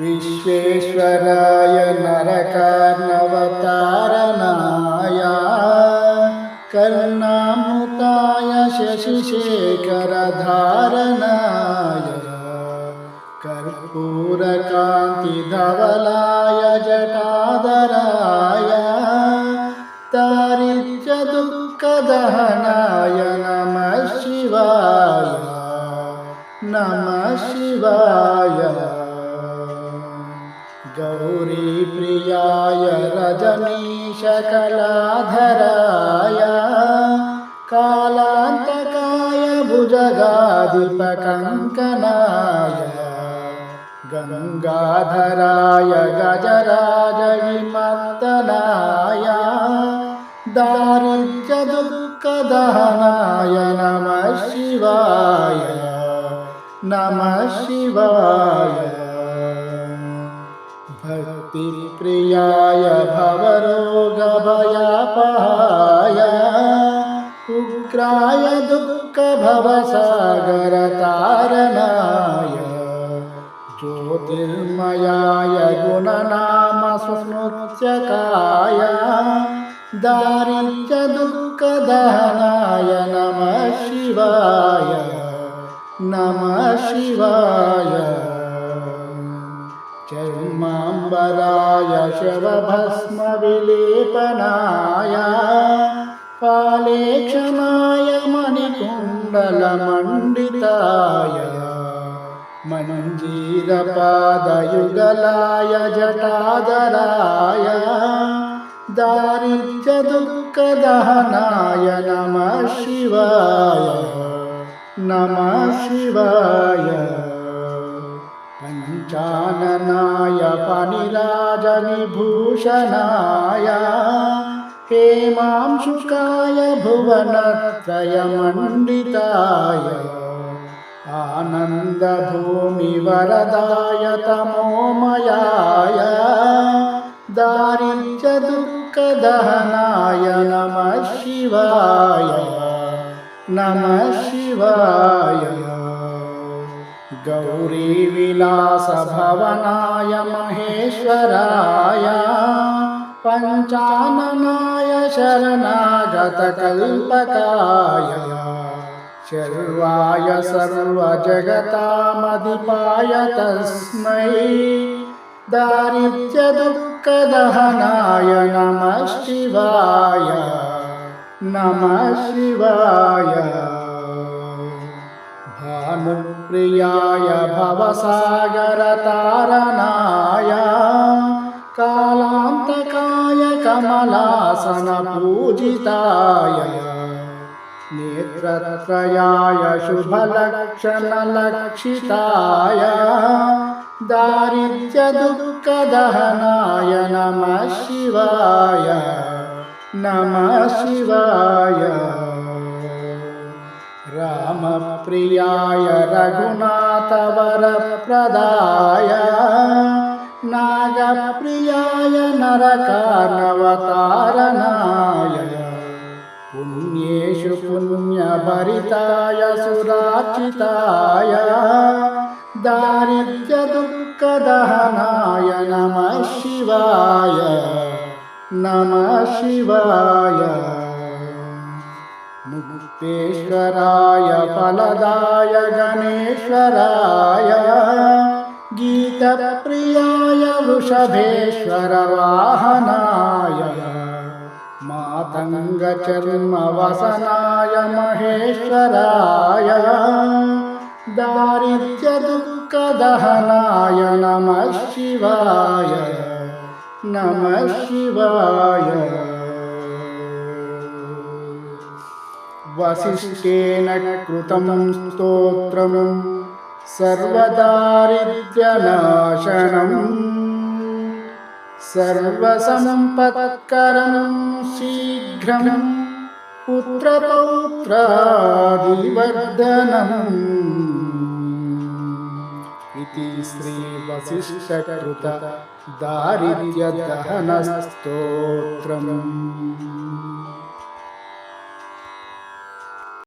विश्वेश्वराय नरकार्णवतारणाय कर्णामृताय शशिशेखरधारणाय कर्पूरकान्तिधवलाय जटाधराय दारिद्र्यदुःखदहनाय नमः शिवाय नमः शिवाय गौरीप्रियाय रजनीशकलाधराय कालान्तकाय भुजगाधिपकङ्कनाय गङ्गाधराय गजराजविमर्दनाय दारिद्र्यदुःखदहनाय नमः शिवाय नमः शिवाय। भक्तिप्रियाय भवरोगभयापहाय उग्राय दुःखभवसागरतारणाय। ज्योतिर्मयाय गुणनामस्मृत्यकाय दारिद्र्यदुःखदहनाय नमः शिवाय। नमः शिवाय। चर्माम्बराय शवभस्मविलेपनाय पालेक्षणाय मणिकुण्डलमण्डिताय मञ्जीरपादयुगलाय जटाधराय दारिद्र्यदुःखदहनाय नमः शिवाय नमः शिवाय पञ्चाननाय फणिराजविभूषणाय हेमांशुकाय भुवनत्रयमण्डिताय आनन्दभूमिवरदाय तमोमयाय दारिद्र्यदुःखदहनाय नमः शिवाय नमः शिवाय गौरीविलासभवनाय महेश्वराय पञ्चाननाय शरणागतकल्पकाय शर्वाय सर्वजगतामधिपाय तस्मै दारिद्र्यदुःखदहनाय नमः शिवाय नमः शिवाय भानुप्रियाय भवसागरतारणाय कालान्तकाय कमलासनपूजिताय नेत्रत्रयाय शुभलक्षणलक्षिताय दारिद्र्यदुःखदहनाय नमः शिवाय नमः शिवाय रामप्रियाय रघुनाथवरप्रदाय नागप्रियाय नरकार्णवतारणाय पुण्येषु पुण्यभरिताय सुरार्चिताय दारिद्र्यदुःखदहनाय नमः शिवाय नमः शिवाय मुक्तेश्वराय फलदाय गणेश्वराय गीतप्रियाय वृषभेश्वरवाहनाय मातङ्गचर्मवसनाय महेश्वराय दारिद्र्यदुःखदहनाय नमः शिवाय नमः शिवाय वसिष्ठेन कृतं स्तोत्रं सर्वदारिद्र्यनाशनम्। सर्वसम्पत्करं शीघ्रं पुत्रपौत्रादिवर्धनम्। इति श्रीवसिष्ठकृत दारिद्र्यदहनस्तोत्रम्